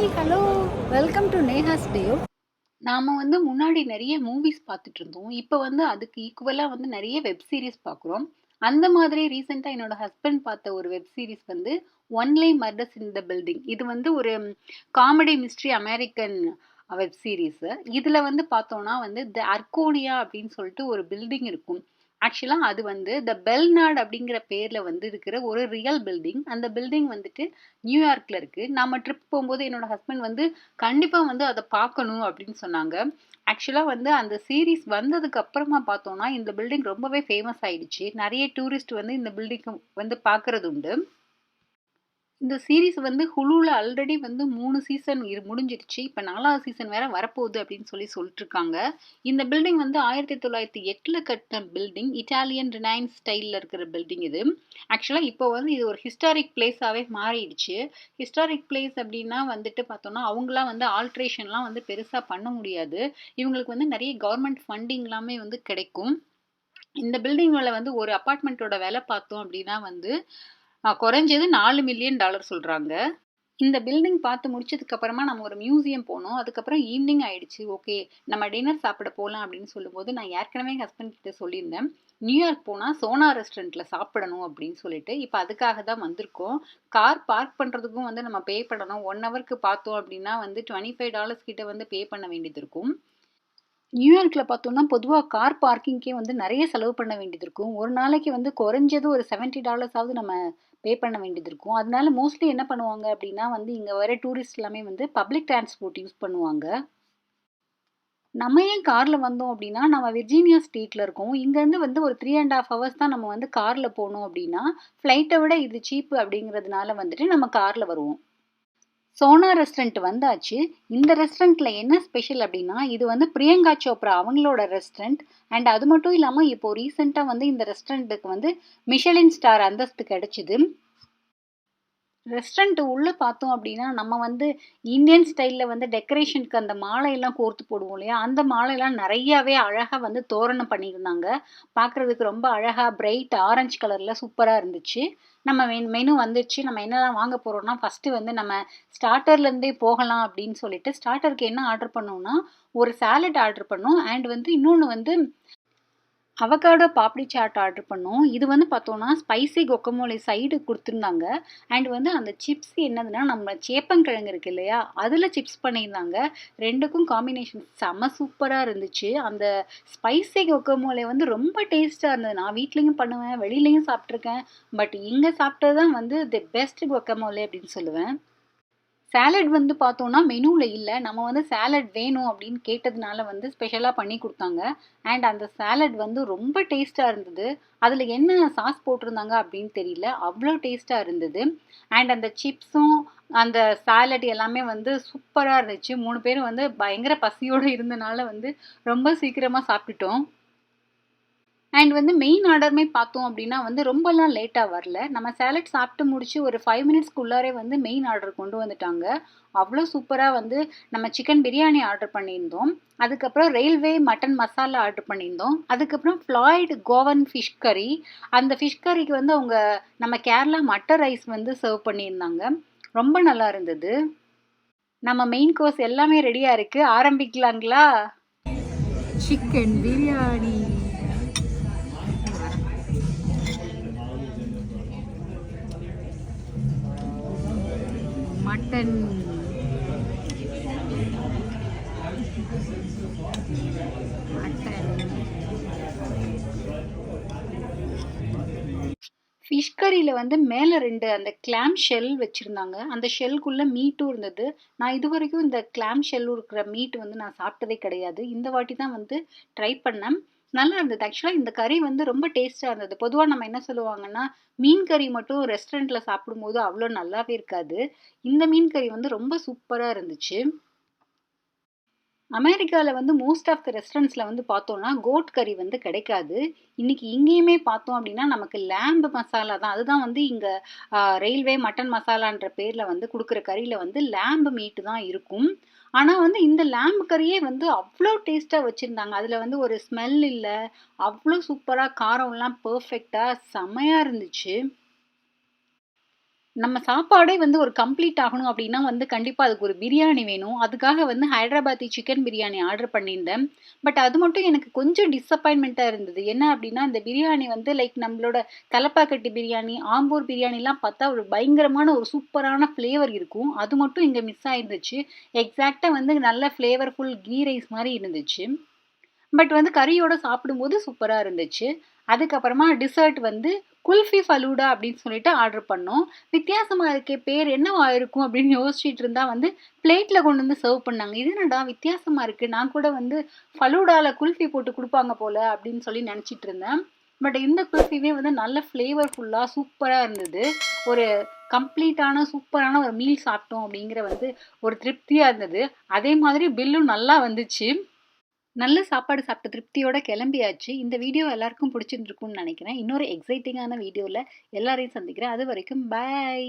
Hi hello welcome to Neha's டேயோ நாம வந்து முன்னாடி நிறைய மூவிஸ் பார்த்துட்டு இருந்தோம் இப்போ வந்து அதுக்கு ஈக்குவலாக வந்து நிறைய வெப் சீரிஸ் பார்க்குறோம். அந்த மாதிரி ரீசெண்டாக என்னோட ஹஸ்பண்ட் பார்த்த ஒரு வெப் சீரிஸ் வந்து ஒன்லை மர்டர்ஸ் இன் த பில்டிங் இது வந்து ஒரு comedy mystery American web series இதில் வந்து பார்த்தோன்னா வந்து த அர்கோனியா அப்படின்னு சொல்லிட்டு ஒரு பில்டிங் இருக்கும். ஆக்சுவலாக அது வந்து த பெல்நாட் அப்படிங்கிற பேரில் வந்து இருக்கிற ஒரு ரியல் பில்டிங் அந்த பில்டிங் வந்துட்டு நியூயார்க்கில் இருக்குது நம்ம ட்ரிப் போகும்போது என்னோட ஹஸ்பண்ட் வந்து கண்டிப்பாக வந்து அதை பார்க்கணும் அப்படின்னு சொன்னாங்க. ஆக்சுவலாக வந்து அந்த சீரீஸ் வந்ததுக்கு அப்புறமா பார்த்தோன்னா இந்த பில்டிங் ரொம்பவே ஃபேமஸ் ஆயிடுச்சு. நிறைய டூரிஸ்ட் வந்து இந்த பில்டிங் வந்து பார்க்கறது உண்டு. இந்த சீரீஸ் வந்து ஹுலுவில் ஆல்ரெடி வந்து மூணு சீசன் இரு முடிஞ்சிருச்சு இப்போ நாலாவது சீசன் வேற வரப்போகுது அப்படின்னு சொல்லி சொல்லிட்டுருக்காங்க. இந்த பில்டிங் வந்து ஆயிரத்தி தொள்ளாயிரத்தி எட்டில் கட்டின பில்டிங் இட்டாலியன் ரினைன் ஸ்டைலில் இருக்கிற பில்டிங் இது. ஆக்சுவலாக இப்போ வந்து இது ஒரு ஹிஸ்டாரிக் பிளேஸாகவே மாறிடுச்சு. ஹிஸ்டாரிக் பிளேஸ் அப்படின்னா வந்துட்டு பார்த்தோன்னா அவங்களாம் வந்து ஆல்ட்ரேஷன்லாம் வந்து பெருசாக பண்ண முடியாது. இவங்களுக்கு வந்து நிறைய கவர்மெண்ட் ஃபண்டிங் எல்லாமே வந்து கிடைக்கும். இந்த பில்டிங்கில் வந்து ஒரு அப்பார்ட்மெண்ட்டோட விலை பார்த்தோம் அப்படின்னா வந்து குறைஞ்சது நாலு மில்லியன் டாலர் சொல்கிறாங்க இந்த பில்டிங் பார்த்து முடிச்சதுக்கப்புறமா நம்ம ஒரு மியூசியம் போனோம். அதுக்கப்புறம் ஈவினிங் ஆயிடுச்சு. ஓகே நம்ம டின்னர் சாப்பிட போகலாம் அப்படின்னு சொல்லும்போது நான் ஏற்கனவே ஹஸ்பண்ட் கிட்ட சொல்லியிருந்தேன். நியூயார்க் போனால் சோனா ரெஸ்டாரண்ட்டில் சாப்பிடணும் அப்படின்னு சொல்லிட்டு இப்போ அதுக்காக தான் வந்திருக்கோம். கார் பார்க் பண்ணுறதுக்கும் வந்து நம்ம பே பண்ணணும். ஒன் ஹவருக்கு பார்த்தோம் அப்படின்னா வந்து டுவெண்ட்டி ஃபைவ் டாலர்ஸ் கிட்ட வந்து பே பண்ண வேண்டியது இருக்கும். நியூயார்க்கில் பார்த்தோம்னா பொதுவாக கார் பார்க்கிங்க்கே வந்து நிறைய செலவு பண்ண வேண்டியது இருக்கும். ஒரு நாளைக்கு வந்து குறைஞ்சது ஒரு செவன்ட்டி டாலர்ஸாவது நம்ம பே பண்ண வேண்டியது இருக்கும். அதனால மோஸ்ட்லி என்ன பண்ணுவாங்க அப்படின்னா வந்து இங்கே வர டூரிஸ்ட் எல்லாமே வந்து பப்ளிக் டிரான்ஸ்போர்ட் யூஸ் பண்ணுவாங்க. நம்ம ஏன் காரில் வந்தோம் அப்படின்னா நம்ம விர்ஜீனியா ஸ்டேட்டில் இருக்கோம். இங்கேருந்து வந்து ஒரு த்ரீ அண்ட் ஹாஃப் ஹவர்ஸ் தான் நம்ம வந்து காரில் போகணும் அப்படின்னா ஃப்ளைட்டை விட இது சீப்பு அப்படிங்கிறதுனால வந்துட்டு நம்ம காரில் வருவோம். சோனா ரெஸ்டாரண்ட் வந்தாச்சு. இந்த ரெஸ்டாரண்ட்டில் என்ன ஸ்பெஷல் அப்படின்னா இது வந்து பிரியங்கா சோப்ரா அவங்களோட ரெஸ்டாரண்ட். அண்ட் அது மட்டும் இல்லாமல் இப்போ ரீசெண்டாக வந்து இந்த ரெஸ்டாரண்ட்டுக்கு வந்து மிஷலின் ஸ்டார் அந்தஸ்து கிடைச்சிது. ரெஸ்டாரண்ட் உள்ளே பார்த்தோம் அப்படின்னா நம்ம வந்து இந்தியன் ஸ்டைலில் வந்து டெக்கரேஷனுக்கு அந்த மாலையெல்லாம் கோர்த்து போடுவோம் இல்லையா? அந்த மாலையெல்லாம் நிறையாவே அழகாக வந்து தோரணம் பண்ணியிருந்தாங்க. பார்க்குறதுக்கு ரொம்ப அழகாக பிரைட் ஆரஞ்சு கலரில் சூப்பராக இருந்துச்சு. நம்ம மெனு வந்துச்சு. நம்ம என்னெல்லாம் வாங்க போகிறோம்னா ஃபஸ்ட்டு வந்து நம்ம ஸ்டார்டர்லேருந்தே போகலாம் அப்படின்னு சொல்லிட்டு ஸ்டார்டருக்கு என்ன ஆர்டர் பண்ணோம்னா ஒரு சாலட் ஆர்டர் பண்ணோம். அண்ட் வந்து இன்னொன்று வந்து அவகாடோ பாப்டி சாட் ஆர்டர் பண்ணோம். இது வந்து பார்த்தோன்னா ஸ்பைசி கொக்கமோலி சைடு கொடுத்துருந்தாங்க. அண்ட் வந்து அந்த சிப்ஸ் என்னதுன்னா நம்ம சேப்பங்கிழங்கு இருக்கு இல்லையா? அதில் சிப்ஸ் பண்ணியிருந்தாங்க. ரெண்டுக்கும் காம்பினேஷன் செம்ம சூப்பராக இருந்துச்சு. அந்த ஸ்பைசி கொக்கமோலை வந்து ரொம்ப டேஸ்ட்டாக இருந்தது. நான் வீட்லேயும் பண்ணுவேன் வெளியிலையும் சாப்பிட்ருக்கேன் பட் இங்கே சாப்பிட்டது தான் வந்து தி பெஸ்ட் கொக்கமோலை அப்படின்னு சொல்லுவேன். சேலட் வந்து பார்த்தோன்னா மெனுவில் இல்லை. நம்ம வந்து சேலட் வேணும் அப்படின்னு கேட்டதுனால வந்து ஸ்பெஷலாக பண்ணி கொடுத்தாங்க. அண்ட் அந்த சேலட் வந்து ரொம்ப டேஸ்ட்டாக இருந்தது. அதில் என்ன சாஸ் போட்டிருந்தாங்க அப்படின்னு தெரியல. அவ்வளோ டேஸ்ட்டாக இருந்தது. அண்ட் அந்த சிப்ஸும் அந்த சாலட் எல்லாமே வந்து சூப்பராக இருந்துச்சு. மூணு பேரும் வந்து பயங்கர பசியோடு இருந்தனால வந்து ரொம்ப சீக்கிரமாக சாப்பிட்டுட்டோம். அண்ட் வந்து மெயின் ஆர்டருமே பார்த்தோம் அப்படின்னா வந்து ரொம்பலாம் லேட்டாக வரல. நம்ம சேலட் சாப்பிட்டு முடிச்சு ஒரு ஃபைவ் மினிட்ஸ்க்குள்ளாரே வந்து மெயின் ஆர்டர் கொண்டு வந்துட்டாங்க. அவ்வளோ சூப்பராக வந்து நம்ம சிக்கன் பிரியாணி ஆர்டர் பண்ணியிருந்தோம். அதுக்கப்புறம் ரயில்வே மட்டன் மசாலா ஆர்டர் பண்ணியிருந்தோம். அதுக்கப்புறம் ஃப்ளாய்டு கோவன் ஃபிஷ் கறி அந்த ஃபிஷ் கறிக்கு வந்து அவங்க நம்ம கேரளா மட்டர் ரைஸ் வந்து சர்வ் பண்ணியிருந்தாங்க. ரொம்ப நல்லா இருந்தது. நம்ம மெயின் கோர்ஸ் எல்லாமே ரெடியாக இருக்குது ஆரம்பிக்கலாங்களா? Chicken biryani mutton. ஃபிஷ் கறியில் வந்து மேலே ரெண்டு அந்த கிளாம் ஷெல் வச்சுருந்தாங்க. அந்த ஷெல்குள்ளே மீட்டும் இருந்தது. நான் இது வரைக்கும் இந்த கிளாம் ஷெல் இருக்கிற மீட் வந்து நான் சாப்பிட்டதே கிடையாது. இந்த வாட்டி தான் வந்து ட்ரை பண்ணேன். நல்லா இருந்தது. ஆக்சுவலாக இந்த கறி வந்து ரொம்ப டேஸ்ட்டாக இருந்தது. பொதுவாக நம்ம என்ன சொல்லுவாங்கன்னா மீன் கறி மட்டும் ரெஸ்டாரண்ட்டில் சாப்பிடும்போது அவ்வளோ நல்லாவே இருக்காது. இந்த மீன் கறி வந்து ரொம்ப சூப்பராக இருந்துச்சு. அமெரிக்காவில் வந்து மோஸ்ட் ஆஃப் த ரெஸ்டாரண்ட்ஸில் வந்து பார்த்தோம்னா கோட் கறி வந்து கிடைக்காது. இன்னைக்கு இங்கேயுமே பார்த்தோம் அப்படின்னா நமக்கு லேம்பு மசாலா தான். அதுதான் வந்து இங்கே ரயில்வே மட்டன் மசாலான்ற பேரில் வந்து கொடுக்குற கறியில் வந்து லேம்பு மீட்டு தான் இருக்கும். ஆனால் வந்து இந்த லேம்பு கறியே வந்து அவ்வளோ டேஸ்ட்டாக வச்சுருந்தாங்க. அதில் வந்து ஒரு ஸ்மெல் இல்லை. அவ்வளோ சூப்பராக காரம்லாம் பர்ஃபெக்டாக செமையாக இருந்துச்சு. நம்ம சாப்பாடே வந்து ஒரு கம்ப்ளீட் ஆகணும் அப்படின்னா வந்து கண்டிப்பாக அதுக்கு ஒரு பிரியாணி வேணும். அதுக்காக வந்து ஹைதராபாத்தி சிக்கன் பிரியாணி ஆர்டர் பண்ணியிருந்தேன். பட் அது மட்டும் எனக்கு கொஞ்சம் டிஸப்பாயின்மெண்ட்டாக இருந்தது. என்ன அப்படின்னா இந்த பிரியாணி வந்து லைக் நம்மளோட தலப்பாக்கட்டி பிரியாணி ஆம்பூர் பிரியாணிலாம் பார்த்தா ஒரு பயங்கரமான ஒரு சூப்பரான ஃப்ளேவர் இருக்கும். அது மட்டும் இங்கே மிஸ் ஆயிருந்துச்சு. எக்ஸாக்டாக வந்து நல்ல ஃப்ளேவர்ஃபுல் கீ ரைஸ் மாதிரி இருந்துச்சு. பட் வந்து கறியோட சாப்பிடும்போது சூப்பராக இருந்துச்சு. அதுக்கப்புறமா டிசர்ட் வந்து குல்ஃபி ஃபலூடா அப்படின்னு சொல்லிட்டு ஆர்டர் பண்ணோம். வித்தியாசமாக இருக்கே பேர் என்னவா இருக்கும் அப்படின்னு யோசிச்சுட்டு இருந்தால் வந்து பிளேட்டில் கொண்டு வந்து சர்வ் பண்ணாங்க. இது என்னடா வித்தியாசமாக இருக்குது நான் கூட வந்து ஃபலூடாவில் குல்ஃபி போட்டு கொடுப்பாங்க போல் அப்படின்னு சொல்லி நினச்சிட்டு இருந்தேன். பட் இந்த குல்ஃபியுமே வந்து நல்ல ஃப்ளேவர்ஃபுல்லாக சூப்பராக இருந்தது. ஒரு கம்ப்ளீட்டான சூப்பரான ஒரு மீல் சாப்பிட்டோம் அப்படிங்கிற வந்து ஒரு திருப்தியாக இருந்தது. அதே மாதிரி பில்லும் நல்லா வந்துச்சு. நல்ல சாப்பாடு சாப்பிட்ட திருப்தியோட கிளம்பியாச்சு. இந்த வீடியோ எல்லாருக்கும் பிடிச்சிருந்துருக்கும்னு நினைக்கிறேன். இன்னொரு எக்ஸைட்டிங்கான வீடியோவில் எல்லாரையும் சந்திக்கிறேன். அது வரைக்கும் பாய்